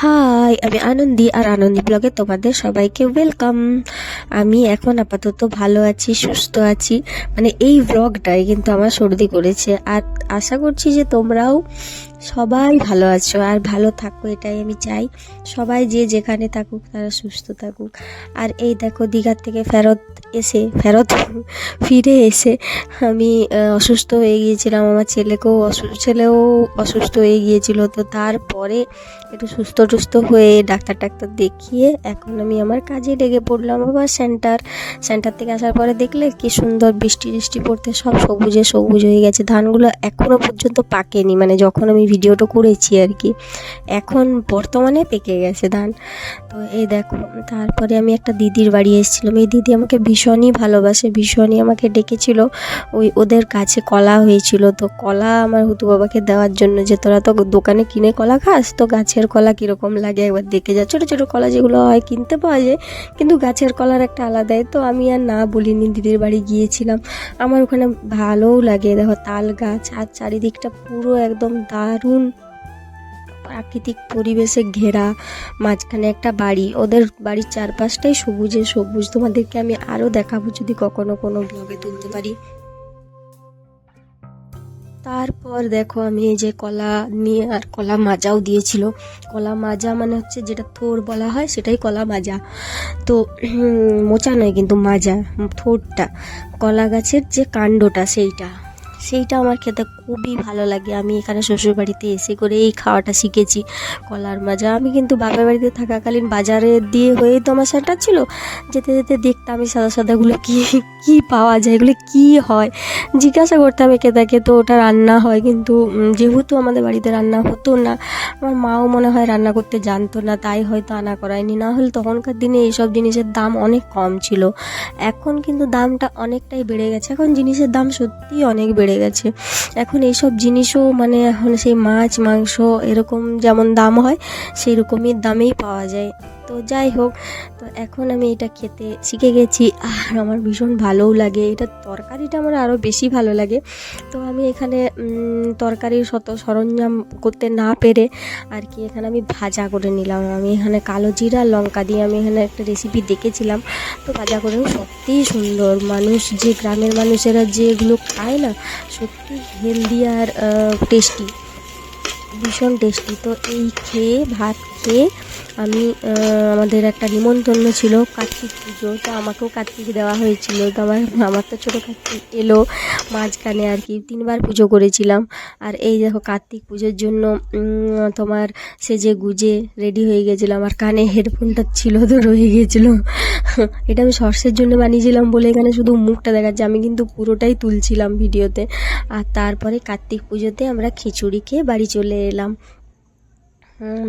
High, আমি আনন্দি, আর আনন্দি ব্লগে তোমাদের সবাইকে ওয়েলকাম আমি এখন আপাতত ভালো আছি, সুস্থ আছি। মানে এই ব্লগটাই কিন্তু আমার সর্দি করেছে, আর আশা করছি যে তোমরাও সবাই ভালো আছো, আর ভালো থাকো, এটাই আমি চাই। সবাই যে যেখানে থাকুক, তারা সুস্থ থাকুক। আর এই দেখো, দীঘার থেকে ফেরত এসে, ফেরত ফিরে এসে আমি অসুস্থ হয়ে গিয়েছিলাম। আমার ছেলেকেও অসুস্থ ছেলেও অসুস্থ হয়ে গিয়েছিল, তো তারপরে একটু সুস্থ টুস্থ হয়ে ডাক্তার টাক্তার দেখিয়ে এখন আমি আমার কাজে লেগে পড়লাম আবার সেন্টার। সেন্টার থেকে আসার পরে দেখলে কি সুন্দর বৃষ্টি বৃষ্টি পড়তে সব সবুজে সবুজ হয়ে গেছে। ধানগুলো এখনও পর্যন্ত পাকেনি মানে যখন আমি ভিডিওটা করেছি আর কি, এখন বর্তমানে পেকে গেছে ধান। তো এই দেখো, তারপরে আমি একটা দিদির বাড়ি এসেছিলাম। এই দিদি আমাকে ভীষণই ভালোবাসে, ভীষণই আমাকে ডেকেছিল। ওই ওদের কাছে কলা হয়েছিল। তো কলা আমার হুতু বাবাকে দেওয়ার জন্য যে, তোরা তো দোকানে কিনে কলা খাস, তো গাছের কলা কীরকম লাগে একবার দেখে যা। ছোটো ছোটো কলা যেগুলো হয় কিনতে পাওয়া যায়, কিন্তু গাছের কলার একটা আলাদাই তো আমি আর না বলিনি, দিদির বাড়ি গিয়েছিলাম। আমার ওখানে ভালোও লাগে। দেখো তাল গাছ আর চারিদিকটা পুরো একদম দারুণ প্রাকৃতিক পরিবেশে ঘেরা। মাঝখানে একটা বাড়ি। ওদের বাড়ির চারপাশটাই সবুজে সবুজ। তোমাদেরকে আমি আরও দেখাবো যদি কখনো কোনো ব্লগে তুলতে পারি। তারপর দেখো আমি এই যে কলা নিয়ে আর কলা মাজাও দিয়েছিল। কলা মাজা মানে হচ্ছে যেটা থোর বলা হয়, সেটাই কলা মাজা। তো মোচা নয় কিন্তু মাজা, থোরটা। কলা গাছের যে কাণ্ডটা সেইটা। সেইটা আমার খেতে খুবই ভালো লাগে। আমি এখানে শ্বশুরবাড়িতে এসে করে এই খাওয়াটা শিখেছি কলার মাজা। আমি কিন্তু বাপের বাড়িতে থাকাকালীন বাজারে দিয়ে হয়েই তো আমার সেন্টার ছিল। যেতে যেতে দেখতাম আমি সাদা সাদাগুলো কী কী পাওয়া যায়, এগুলো কী হয়? জিজ্ঞাসা করতাম একে তাকে, তো ওটা রান্না হয় কিন্তু যেহেতু আমাদের বাড়িতে রান্না হতো না, আমার মাও মনে হয় রান্না করতে জানতো না, তাই হয়তো আনা করায়নি। না হলে তখনকার দিনে এইসব জিনিসের দাম অনেক কম ছিল। এখন কিন্তু দামটা অনেকটাই বেড়ে গেছে। এখন জিনিসের দাম সত্যিই অনেক বেড়ে গেছে। এখন এইসব জিনিসও মানে এখন সেই মাছ, মাংস এরকম যেমন দাম হয় সেই রকমই দামেই পাওয়া যায়। তো যাই হোক, তো এখন আমি এটা খেতে শিখে গেছি। আর আমার ভীষণ ভালোও লাগে। এটা তরকারিটা আমার আরও বেশি ভালো লাগে। তো আমি এখানে তরকারির শত সরঞ্জাম করতে না পেরে আর কি এখানে আমি ভাজা করে নিলাম। আমি এখানে কালো জিরা, লঙ্কা দিয়ে আমি এখানে একটা রেসিপি দেখেছিলাম। তো ভাজা করেও সত্যিই সুন্দর। মানুষ, যে গ্রামের মানুষেরা যেগুলো খায় না সত্যি হেলদি আর টেস্টি ভীষণ টেস্টি তো এই খেয়ে, ভাত খেয়ে আমি আমাদের একটা নিমন্ত্রণ ছিল কার্তিক পুজো। তো আমাকেও কার্তিক দেওয়া হয়েছিল। তো আমার আমার তো ছোটো কার্তিক এলো মাঝখানে আর কি। তিনবার পুজো করেছিলাম। আর এই দেখো কার্তিক পুজোর জন্য তোমার সেজে গুজে রেডি হয়ে গেছিলাম। আমার কানে হেডফোনটা ছিল, তো রয়ে গেছিল। এটা আমি শর্টসের জন্য বানিয়েছিলাম বলে এখানে শুধু মুখটা দেখাচ্ছে। আমি কিন্তু পুরোটাই তুলছিলাম ভিডিওতে। আর তারপরে কার্তিক পুজোতে আমরা খিচুড়ি খেয়ে বাড়ি চলে এলাম।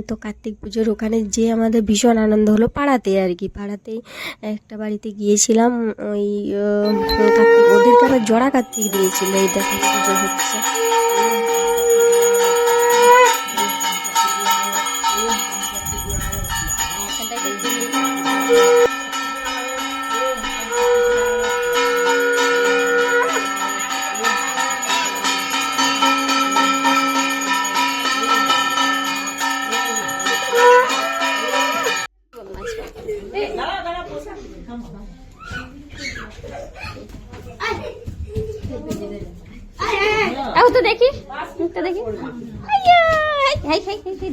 তো কার্তিক পুজোর ওখানে যে আমাদের ভীষণ আনন্দ হলো পাড়াতে আর কি। পাড়াতেই একটা বাড়িতে গিয়েছিলাম, ওই কার্তিক, ওদেরকে আবার জোড়া কার্তিক দিয়েছিল, এই দেখো পুজো হচ্ছে। আও তো দেখি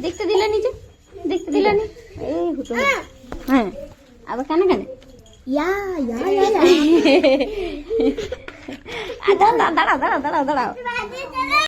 দেখতে দেখতে দিলা নি। এই হ্যাঁ ইয়া দাঁড়াও দাঁড়াও দাঁড়াও দাঁড়াও।